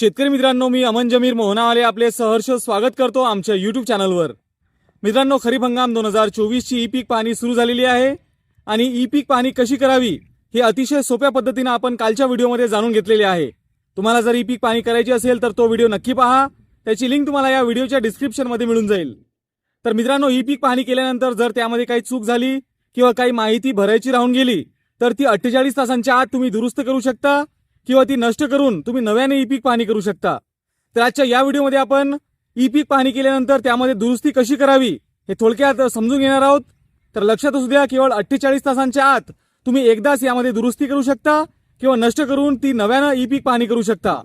शेतकरी मित्रांनो मी अमन जमीर मोहनावाले आपले सहर्ष स्वागत करतो आमच्या यूट्यूब चॅनलवर मित्रांनो खरीप हंगाम दोन हजार चोवीसची ई पीक पाहणी सुरू झालेली आहे आणि ई पीक पाहणी कशी करावी हे अतिशय सोप्या पद्धतीनं आपण कालच्या व्हिडिओमध्ये जाणून घेतलेले आहे. तुम्हाला जर ई पीक पाहणी करायची असेल तर तो व्हिडिओ नक्की पहा. त्याची लिंक तुम्हाला या व्हिडिओच्या डिस्क्रिप्शनमध्ये मिळून जाईल. तर मित्रांनो ई पीक पाहणी केल्यानंतर जर त्यामध्ये काही चूक झाली किंवा काही माहिती भरायची राहून गेली तर ती अठ्ठेचाळीस तासांच्या आत तुम्ही दुरुस्त करू शकता. किंवा ती नष्ट करून तुम्ही नव्याने ई पीक पाहणी करू शकता. तर आजच्या या व्हिडिओमध्ये आपण ई पीक पाहणी केल्यानंतर त्यामध्ये दुरुस्ती कशी करावी हे थोडक्यात समजून घेणार आहोत. तर लक्षात असू द्या केवळ अठ्ठेचाळीस तासांच्या आत तुम्ही एकदाच यामध्ये दुरुस्ती करू शकता किंवा नष्ट करून ती नव्यानं ई पीक पाहणी करू शकता.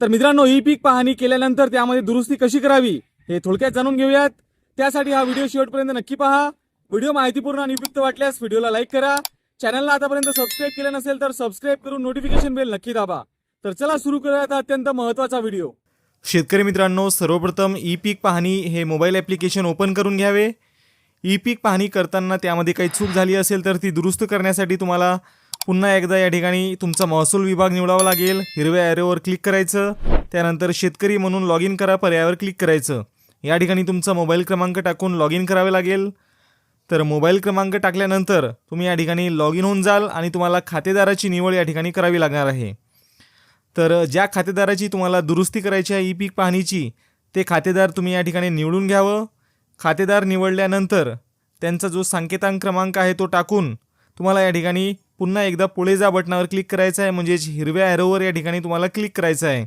तर मित्रांनो ई पीक पाहणी केल्यानंतर त्यामध्ये दुरुस्ती कशी करावी हे थोडक्यात जाणून घेऊयात. त्यासाठी हा व्हिडिओ शेवटपर्यंत नक्की पहा. व्हिडिओ माहितीपूर्ण आणि उपयुक्त वाटल्यास व्हिडिओला लाईक करा. चॅनलला आतापर्यंत सबस्क्राईब केलं नसेल तर सबस्क्राईब करून नोटिफिकेशन बेल नक्की दाबा. तर चला सुरू करूया अत्यंत महत्त्वाचा व्हिडिओ शेतकरी मित्रांनो सर्वप्रथम ई पीक पाहणी हे मोबाईल ॲप्लिकेशन ओपन करून घ्यावे. ई पीक पाहणी करताना त्यामध्ये काही चूक झाली असेल तर ती दुरुस्त करण्यासाठी तुम्हाला पुन्हा एकदा या ठिकाणी तुमचा महसूल विभाग निवडावा लागेल. हिरव्या ॲरोवर क्लिक करायचं. त्यानंतर शेतकरी म्हणून लॉग इन करा पर्यायावर क्लिक करायचं. या ठिकाणी तुमचा मोबाईल क्रमांक टाकून लॉग इन करावे लागेल. तर मोबाईल क्रमांक टाकल्यानंतर तुम्ही या ठिकाणी लॉग इन होऊन जाल आणि तुम्हाला खातेदाराची निवड या ठिकाणी करावी लागणार आहे. तर ज्या खातेदाराची तुम्हाला दुरुस्ती करायची आहे ई पीक पाहणीची ते खातेदार तुम्ही या ठिकाणी निवडून घ्यावं. खातेदार निवडल्यानंतर त्यांचा जो संकेतांक क्रमांक आहे तो टाकून तुम्हाला या ठिकाणी पुन्हा एकदा पुढे जा बटनावर क्लिक करायचं आहे म्हणजेच हिरव्या ॲरोवर या ठिकाणी तुम्हाला क्लिक करायचं आहे.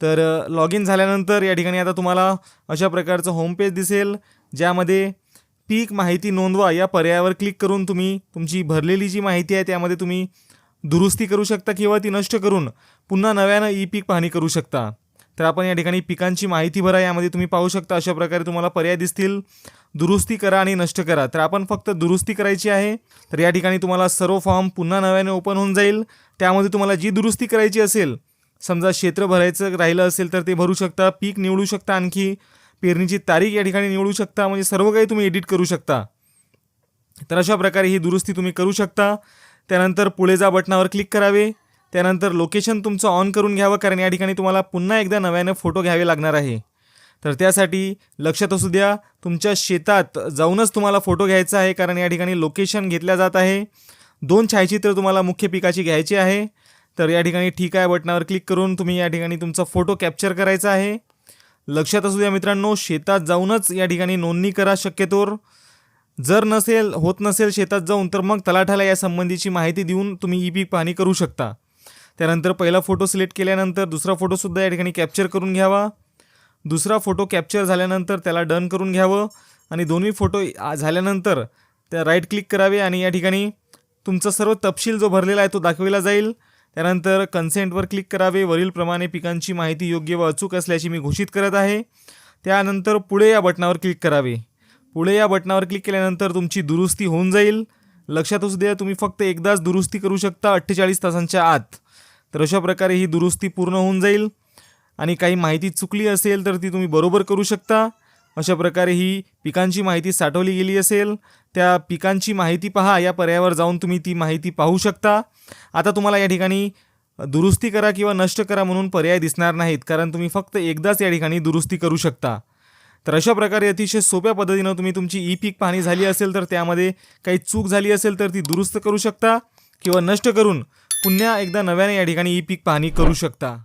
तर लॉग इन झाल्यानंतर या ठिकाणी आता तुम्हाला अशा प्रकारचं होमपेज दिसेल ज्यामध्ये पीक माहिती नोंदवा या पर्यायावर क्लिक करून तुम्ही तुमची भरलेली जी माहिती आहे त्यामध्ये तुम्ही दुरुस्ती करू शकता किंवा ती नष्ट करून पुन्हा नव्यानं ई पीक पाहणी करू शकता. तर आपण या ठिकाणी पिकांची माहिती भरा यामध्ये तुम्ही पाहू शकता अशा प्रकारे तुम्हाला पर्याय दिसतील. दुरुस्ती करा आणि नष्ट करा. तर आपण फक्त दुरुस्ती करायची आहे. तर या ठिकाणी तुम्हाला सर्व फॉर्म पुन्हा नव्याने ओपन होऊन जाईल. त्यामध्ये तुम्हाला जी दुरुस्ती करायची असेल समजा क्षेत्र भरायचं राहिलं असेल तर ते भरू शकता पीक निवडू शकता आणखी. पेरणीची तारीख या ठिकाणी निवडू शकता म्हणजे सर्व काही तुम्ही एडिट करू शकता. तर अशा प्रकारे ही दुरुस्ती तुम्ही करू शकता. त्यानंतर पुढे जा बटनावर क्लिक करावे. त्यानंतर लोकेशन तुमचं ऑन करून घ्यावं कारण या ठिकाणी तुम्हाला पुन्हा एकदा नव्यानं फोटो घ्यावे लागणार आहे. तर त्यासाठी लक्षात असू द्या तुमच्या शेतात जाऊनच तुम्हाला फोटो घ्यायचा आहे कारण या ठिकाणी लोकेशन घेतल्या जात आहे. दोन छायाचित्र तुम्हाला मुख्य पिकाची घ्यायची आहे. तर या ठिकाणी ठीक आहे बटनावर क्लिक करून तुम्ही या ठिकाणी तुमचा फोटो कॅप्चर करायचा आहे. लक्षात असू द्या मित्रांनो शेतात जाऊनच या ठिकाणी नोंदणी करा शक्यतोवर. जर नसेल होत नसेल शेतात जाऊन तर मग तलाठाला या संबंधीची माहिती देऊन तुम्ही ई पीक पाहणी करू शकता. त्यानंतर पहिला फोटो सिलेक्ट केल्यानंतर दुसरा फोटोसुद्धा या ठिकाणी कॅप्चर करून घ्यावा. दुसरा फोटो कॅप्चर झाल्यानंतर त्याला डन करून घ्यावं. आणि दोन्ही फोटो झाल्यानंतर त्या राईट क्लिक करावे आणि या ठिकाणी तुमचा सर्व तपशील जो भरलेला आहे तो दाखविला जाईल. त्यानंतर कन्सेंटवर क्लिक करावे. वरीलप्रमाणे पिकांची माहिती योग्य व अचूक असल्याची मी घोषित करत आहे. त्यानंतर पुढे या बटनावर क्लिक करावे. पुढे या बटनावर क्लिक केल्यानंतर तुमची दुरुस्ती होऊन जाईल. लक्षात असू द्या तुम्ही फक्त एकदाच दुरुस्ती करू शकता अठ्ठेचाळीस तासांच्या आत. तर अशा प्रकारे ही दुरुस्ती पूर्ण होऊन जाईल. आणि काही माहिती चुकली असेल तर ती तुम्ही बरोबर करू शकता. अशा प्रकारे ही पिकांची माहिती साठवली गेली असेल. त्या पिकांची माहिती पहा या पर्यायावर जाऊन तुम्ही ती माहिती पाहू शकता. आता तुम्हाला या ठिकाणी दुरुस्ती करा किंवा नष्ट करा म्हणून पर्याय दिसणार नाहीत कारण तुम्ही फक्त एकदाच या ठिकाणी दुरुस्ती करू शकता. तर अशा प्रकारे अतिशय सोप्या पद्धतीनं तुम्ही तुमची ई पीक पाहणी झाली असेल तर त्यामध्ये काही चूक झाली असेल तर ती दुरुस्त करू शकता किंवा नष्ट करून पुन्हा एकदा नव्याने या ठिकाणी ई पीक पाहणी करू शकता.